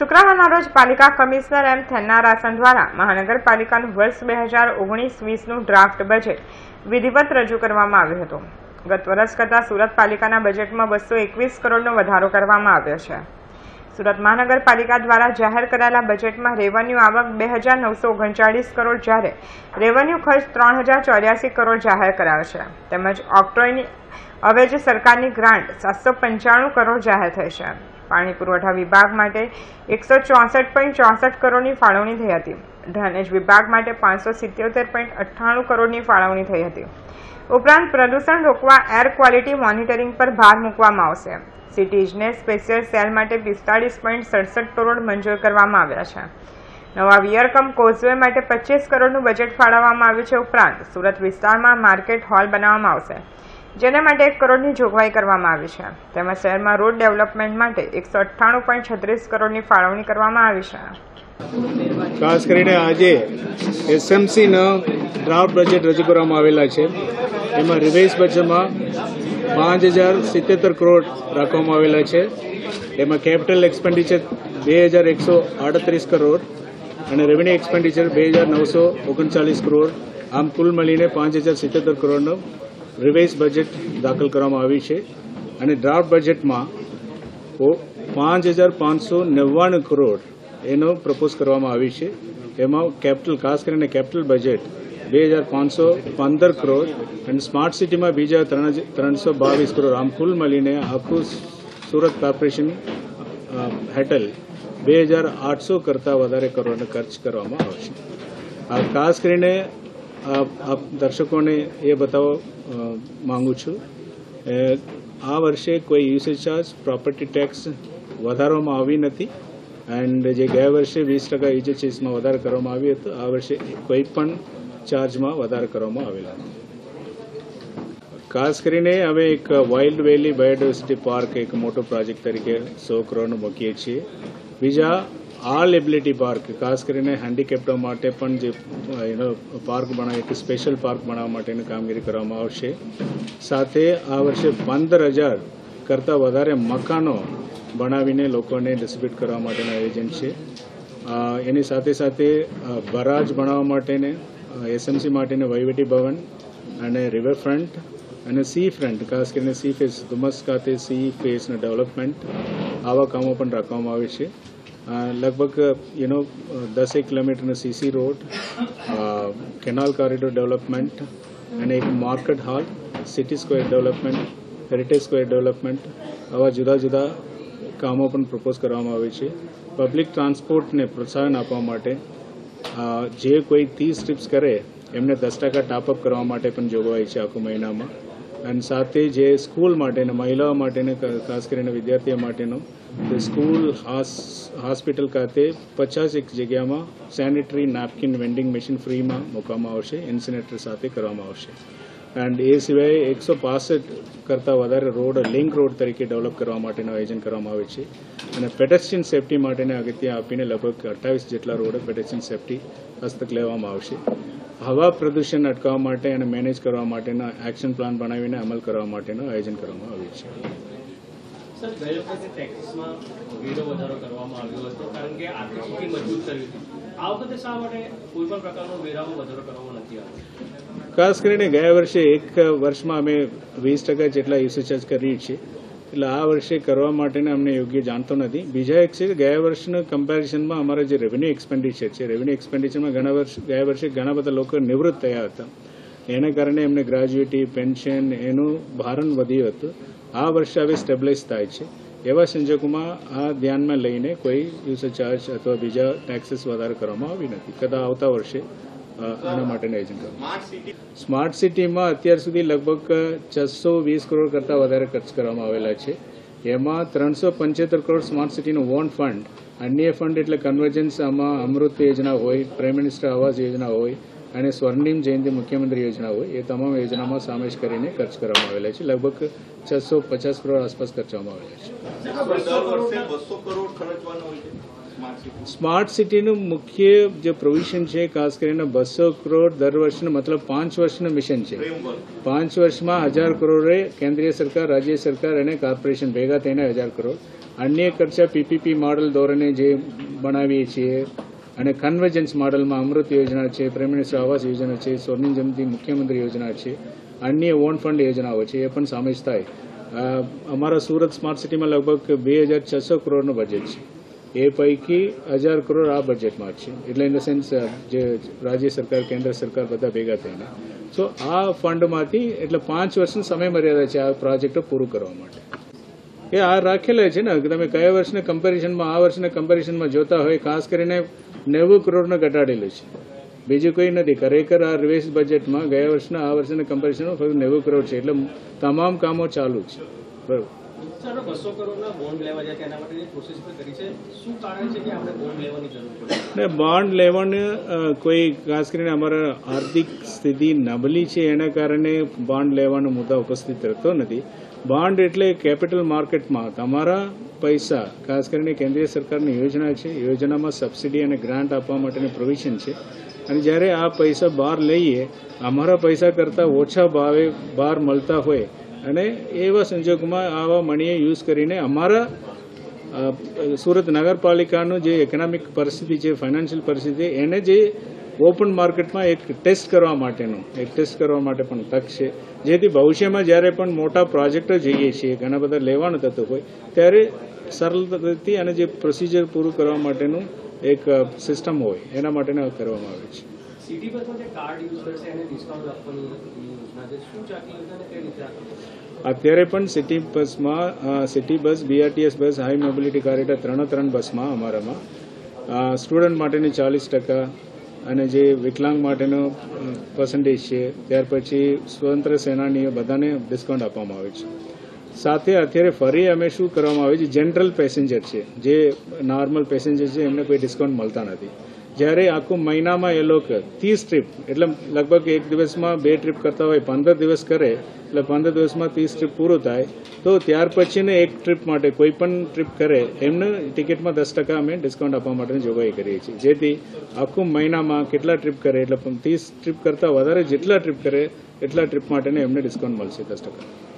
શુક્રવારના રોજ પાલિકા કમિશનર એમ થેન્નારાસન દ્વારા મહાનગરપાલિકાનું વર્ષ બે હજાર ઓગણીસ વીસનું ડ્રાફ્ટ બજેટ વિધિવત રજૂ કરવામાં આવ્યું હતું. ગત વર્ષ કરતાં સુરત પાલિકાના બજેટમાં બસો એકવીસ કરોડનો વધારો કરવામાં આવ્યો છે. સુરત મહાનગરપાલિકા દ્વારા જાહેર કરાયેલા બજેટમાં રેવન્યુ આવક બે હજાર નવસો ઓગણચાળીસ કરોડ જ્યારે રેવન્યુ ખર્ચ ત્રણ હજાર ચોર્યાસી કરોડ જાહેર કરાયો છે. તેમજ ઓક્ટ્રોયની અવેજ સરકારની ગ્રાન્ટ સાતસો પંચાણું કરોડ જાહેર થઈ છે. પાણી પુરવઠા વિભાગ માટે એકસો ચોસઠ પોઈન્ટ ચોસઠ કરોડની ફાળવણી થઈ હતી. ડ્રેનેજ વિભાગ માટે પાંચસો સિત્યોતેર પોઈન્ટ અઠ્ઠાણું કરોડની ફાળવણી થઈ હતી. ઉપરાંત પ્રદૂષણ રોકવા એર ક્વોલિટી મોનિટરિંગ પર ભાર મૂકવામાં આવશે. સિટીઝને સ્પેશિયલ સેલ માટે પિસ્તાળીસ પોઈન્ટ સડસઠ કરોડ મંજૂર કરવામાં આવ્યા છે. નવા વિયરકમ કોઝવે માટે પચીસ કરોડનું બજેટ ફાળવવામાં આવ્યું છે ઉપરાંત સુરત વિસ્તારમાં માર્કેટ હોલ બનાવવામાં આવશે. જેના માટે એક કરોડની જોગવાઈ કરવામાં આવી છે. તેમજ શહેરમાં રોડ ડેવલપમેન્ટ માટે એકસો અઠ્ઠાણું પોઈન્ટ છત્રીસ કરોડની ફાળવણી કરવામાં આવી છે. ખાસ કરીને આજે એસએમસીના ડ્રાફ્ટ બજેટ રજૂ કરવામાં આવેલા છે. એમાં રિવાઇઝ બજેટમાં પાંચ હજાર સિત્તેર કરોડ રાખવામાં આવેલા છે. એમાં કેપિટલ એક્સપેન્ડિચર બે હજાર એકસો આડત્રીસ કરોડ અને રેવન્યુ એક્સપેન્ડિચર બે હજાર નવસો ઓગણચાલીસ કરોડ. આમ કુલ મળીને પાંચ હજાર સિત્તેર કરોડનો રિવાઇઝ બજેટ દાખલ કરવામાં આવી છે અને ડ્રાફ્ટ બજેટમાં પાંચ હજાર પાંચસો નવ્વાણું કરોડ એનો પ્રપોઝ કરવામાં આવી છે. એમાં કેપિટલ ખાસ કરીને કેપિટલ બજેટ બે હજાર પાંચસો પંદર કરોડ અને સ્માર્ટ સિટીમાં બીજા ત્રણસો બાવીસ કરોડ. આમ કુલ મળીને આખું સુરત કોર્પોરેશન હેઠળ બે હજાર આઠસો કરતાં વધારે કરોડનો ખર્ચ કરવામાં આવશે ખાસ કરીને આપ દર્શકોને એ બતાવવા માંગુ છું આ વર્ષે કોઈ યુસેજ ચાર્જ પ્રોપર્ટી ટેક્સ વધારવામાં આવી નથી. એન્ડ જે ગયા વર્ષે વીસ ટકા યુસેજમાં વધારો કરવામાં આવ્યો હતો, આ વર્ષે કોઈ પણ ચાર્જમાં વધારો કરવામાં આવેલા ખાસ કરીને અમે એક વાઇલ્ડ વેલી બાયોડાયવર્સિટી પાર્ક એક મોટો પ્રોજેક્ટ તરીકે સો કરોડનું મૂકીએ છીએ. બીજા આલ એબિલિટી પાર્ક ખાસ કરીને હેન્ડીકેપ્ટો માટે પણ જે એનો પાર્ક બનાવે એક સ્પેશિયલ પાર્ક બનાવવા માટેની કામગીરી કરવામાં આવશે. સાથે આ વર્ષે પંદર હજાર કરતાં વધારે મકાનો બનાવીને લોકોને ડિસ્ટ્રીબ્યુટ કરવા માટેનું આયોજન છે. એની સાથે સાથે બરાજ બનાવવા માટેને એસએમસી માટેને વહીવટી ભવન અને રિવરફ્રન્ટ અને સી ફ્રન્ટ ખાસ કરીને સી ફેસ ધુમસ ખાતે સી ફેસનું ડેવલપમેન્ટ આવા કામો પણ રાખવામાં આવે છે. લગભગ યુનો દસેક કિલોમીટરનો CC road canal corridor development અને એક market hall city square development heritage square development આવા જુદા જુદા કામો પણ પ્રપોઝ કરવામાં આવે છે પબ્લિક ટ્રાન્સપોર્ટને પ્રોત્સાહન આપવા માટે જે કોઈ ત્રીસ ટ્રીપ્સ કરે એમને દસ ટકા ટાપઅપ કરવા માટે પણ જોગવાઈ છે આખો મહિનામાં અને સાથે જે સ્કૂલ માટેને મહિલાઓ માટેને ખાસ કરીને વિદ્યાર્થીઓ માટેનો સ્કૂલ હોસ્પિટલ ખાતે પચાસ એક જગ્યામાં સેનિટરી નેપકિન વેન્ડિંગ મશીન ફ્રીમાં મૂકવામાં આવશે ઇન્સિનેટર સાથે કરવામાં આવશે. એન્ડ એ સિવાય એકસો પાસઠ કરતાં વધારે રોડ લિંક રોડ તરીકે ડેવલપ કરવા માટેનું આયોજન કરવામાં આવે છે. અને પેડેસ્ટ્રિયન સેફટી માટેને અગત્ય આપીને લગભગ અઠ્ઠાવીસ જેટલા રોડ પેડેસ્ટ્રિયન સેફટી હસ્તક લેવામાં આવશે. હવા પ્રદૂષણ અટકાવવા માટે અને મેનેજ કરવા માટેના એક્શન પ્લાન બનાવીને અમલ કરવા માટેનું આયોજન કરવામાં આવ્યું છે. સર ગયા વખતે વેરો વધારો કરવામાં આવ્યો હતો, કારણ કે આર્થિક સ્થિતિ મજબૂત કરી હતી. આ વખતે શા માટે કોઈ પ્રકારનો વેરામાં વધારો કરવામાં નથી આવ્યો? ખાસ કરીને ગયા વર્ષે એક વર્ષમાં અમે વીસ ટકા જેટલા યુસેજ ચાર્જ છીએ. એટલે આ વર્ષે કરવા માટેને અમને યોગ્ય જાણતો નથી. બીજા એક છે ગયા વર્ષના કમ્પેરિઝનમાં અમારા જે રેવન્યુ એક્સપેન્ડિચર છે રેવન્યુ એક્સપેન્ડિચરમાં ઘણા વર્ષ, ગયા વર્ષે ઘણા બધા લોકો નિવૃત્ત થયા હતા. એના કારણે એમને ગ્રેજ્યુએટી પેન્શન એનું ભારણ વધ્યું હતું. આ વર્ષે હવે સ્ટેબલાઇઝ થાય છે. એવા સંજોગોમાં આ ધ્યાનમાં લઈને કોઈ યુસેજ ચાર્જ અથવા બીજા ટેક્સીસ વધારે કરવામાં આવી નથી. કદાચ આવતા વર્ષે આના માટેના એજન્ટ સ્માર્ટ સિટીમાં અત્યાર સુધી લગભગ છસો વીસ કરોડ કરતાં વધારે ખર્ચ કરવામાં આવેલા છે. એમાં ત્રણસો પંચોતેર કરોડ સ્માર્ટ સિટીનું વોન ફંડ અન્ય ફંડ એટલે કન્વર્જન્સ આમાં અમૃત યોજના હોય પ્રાઇમ મિનિસ્ટર આવાસ યોજના હોય અને સ્વર્ણિમ જયંતિ મુખ્યમંત્રી યોજના હોય એ તમામ યોજનામાં સામેલ કરીને ખર્ચ કરવામાં આવેલા છે. લગભગ છસો પચાસ કરોડ આસપાસ ખર્ચવામાં આવેલા છે. સ્માર્ટ સિટીનું મુખ્ય જે પ્રોવિઝન છે ખાસ કરીને બસો કરોડ દર વર્ષનું મતલબ પાંચ વર્ષનું મિશન છે. પાંચ વર્ષમાં હજાર કરોડે કેન્દ્રીય સરકાર રાજ્ય સરકાર અને કોર્પોરેશન ભેગા થઈને હજાર કરોડ. અન્ય ખર્ચા પીપીપી મોડલ ધોરણે જે બનાવીએ છીએ અને કન્વર્જન્સ મોડલમાં અમૃત યોજના છે પ્રાઇમ મિનિસ્ટર આવાસ યોજના છે, સ્વર્ણિમ જયંતિ મુખ્યમંત્રી યોજના છે, અન્ય ઓન ફંડ યોજનાઓ છે, એ પણ સામેલ થાય. અમારા સુરત સ્માર્ટ સિટીમાં લગભગ બે હજાર છસો કરોડનું બજેટ છે. એ પૈકી હજાર કરોડ આ બજેટમાં છે. એટલે ઇન ધ સેન્સ જે રાજ્ય સરકાર, કેન્દ્ર સરકાર બધા ભેગા થઈને. સો આ ફંડમાંથી એટલે પાંચ વર્ષની સમય મર્યાદા છે આ પ્રોજેક્ટો પૂરું કરવા માટે. એ આ રાખેલા છે ને, તમે કયા વર્ષને કમ્પેરિઝનમાં આ વર્ષને કમ્પેરિઝનમાં જોતા હોય, ખાસ કરીને નેવું કરોડને ઘટાડેલું છે. બીજું કંઈ નથી. ખરેખર આ રિવેસ બજેટમાં ગયા વર્ષના આ વર્ષના કમ્પેરિઝનમાં ફક્ત નેવું કરોડ છે. એટલે તમામ કામો ચાલુ છે. બરાબર. ને બોન્ડ લેવાનું કોઈ ખાસ કરીને અમારા આર્થિક સ્થિતિ નબળી છે એના કારણે બોન્ડ લેવાનો મુદ્દા ઉપસ્થિત રહેતો નથી. બોન્ડ એટલે કેપિટલ માર્કેટમાં તમારા પૈસા, ખાસ કરીને કેન્દ્રીય સરકારની યોજના છે, યોજનામાં સબસિડી અને ગ્રાન્ટ આપવા માટેની પ્રોવિઝન છે. અને જ્યારે આ પૈસા બહાર લઈએ, અમારા પૈસા કરતાં ઓછા ભાવે બહાર મળતા હોય અને એવા સંજોગોમાં આવા મણીએ યુઝ કરીને અમારા સુરત નગરપાલિકાનું જે ઇકોનોમિક પરિસ્થિતિ છે ફાઇનાન્શિયલ પરિસ્થિતિ એને જે ઓપન માર્કેટમાં એક ટેસ્ટ કરવા માટેનું એક ટેસ્ટ કરવા માટે પણ તક છે. જેથી ભવિષ્યમાં જ્યારે પણ મોટા પ્રોજેક્ટો જઈએ છીએ ઘણા બધા લેવાનું થતું હોય ત્યારે સરળતાથી અને જે પ્રોસિજર પૂરું કરવા માટેનું એક સિસ્ટમ હોય એના માટેના કરવામાં આવે છે. સિટી બસમાં જે કાર્ડ યુઝ કરશે એને ડિસ્કાઉન્ટ આપવાની યોજના છે. શું છે યોજના કઈ રીતે અત્યારે પણ સિટી બસમાં city bus BRTS bus high mobility corridor ત્રણે ત્રણ બસમાં અમારામાં. સ્ટુડન્ટ માટેની ચાલીસ ટકા અને જે વિકલાંગ માટેનો પર્સન્ટેજ છે, ત્યાર પછી સ્વતંત્ર સેનાનીઓ બધાને ડિસ્કાઉન્ટ આપવામાં આવે છે. સાથે અત્યારે ફરી અમે શું કરવામાં આવે છે જનરલ પેસેન્જર છે, જે નોર્મલ પેસેન્જર છે, એમને કોઈ ડિસ્કાઉન્ટ મળતા નથી. જ્યારે આખું મહિનામાં એ લોકો ત્રીસ ટ્રીપ એટલે લગભગ એક દિવસમાં બે ટ્રીપ કરતા હોય, પંદર દિવસ કરે, એટલે પંદર દિવસમાં ત્રીસ ટ્રીપ પૂરું થાય, તો ત્યાર પછીને એક ટ્રીપ માટે કોઈ પણ ટ્રીપ કરે, એમને ટિકિટમાં દસ ટકા અમે ડિસ્કાઉન્ટ આપવા માટેની જોગવાઈ કરીએ છીએ. જેથી આખું મહિનામાં કેટલા ટ્રીપ કરે, એટલે ત્રીસ ટ્રીપ કરતાં વધારે જેટલા ટ્રીપ કરે, એટલા ટ્રીપ માટેને એમને ડિસ્કાઉન્ટ મળશે દસ ટકા.